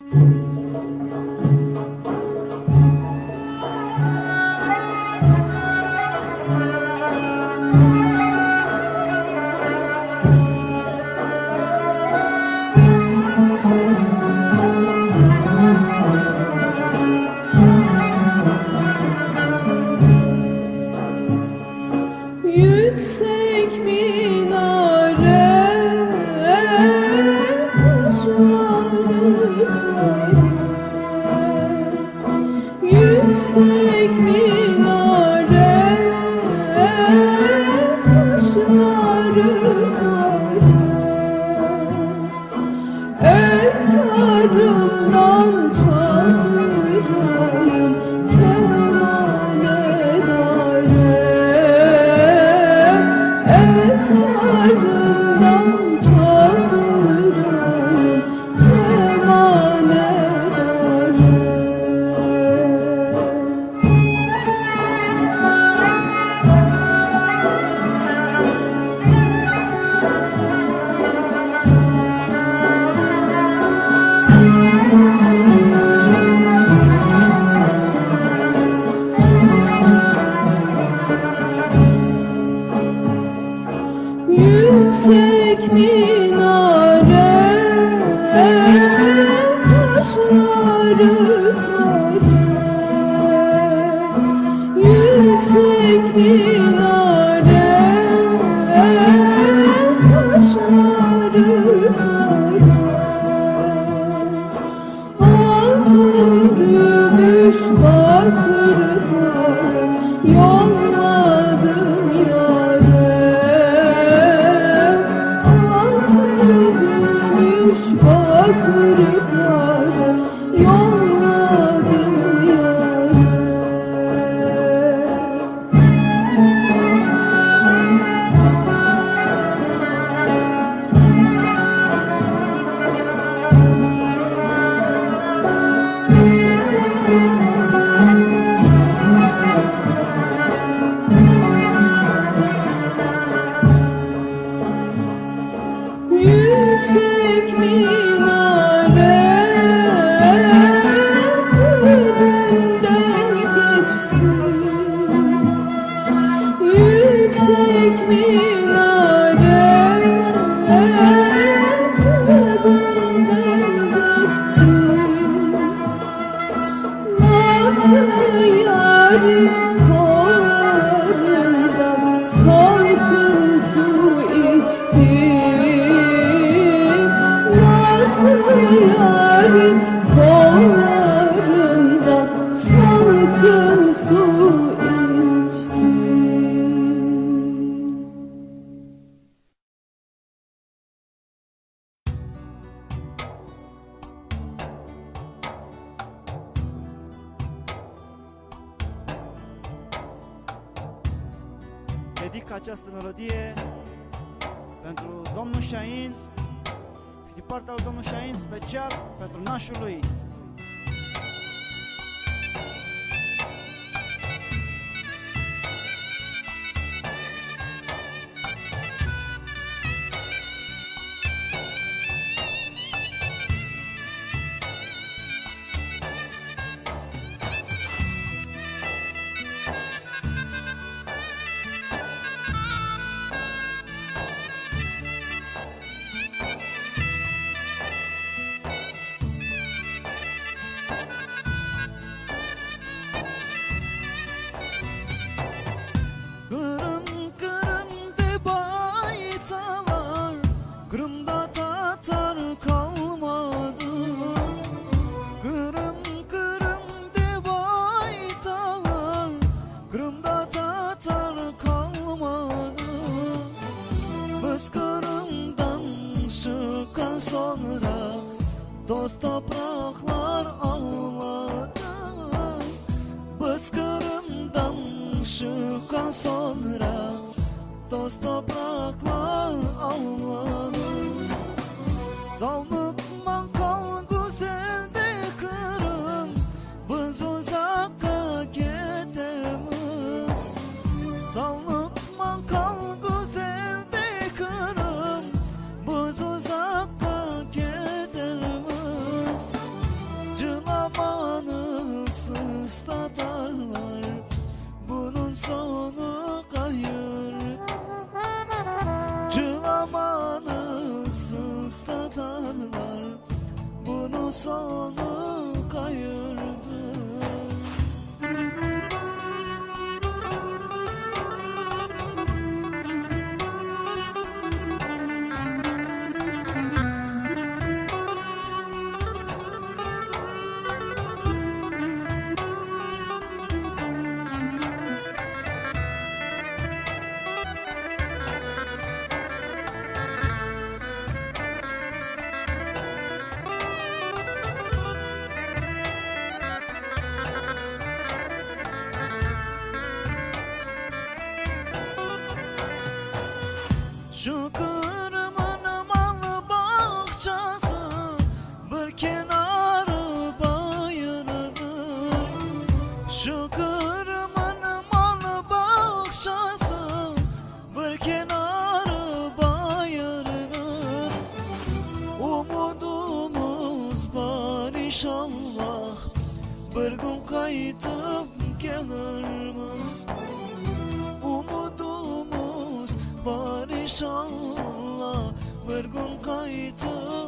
you Don't yüksek minare yazıyor dedic această melodie pentru domnul Șain și din partea lui domnul Șain special pentru nașul lui. Sonra dost topraklar ağladı Biz kırımdan çıkan sonra dost topraklar ağladı bu soluk Şu malı bahçesi bir kenarı bayırdır Şu kırmızı malı bahçesi bir kenarı bayırdır Umudumuz var bir gün kayıtıp Bir gün kayıtıp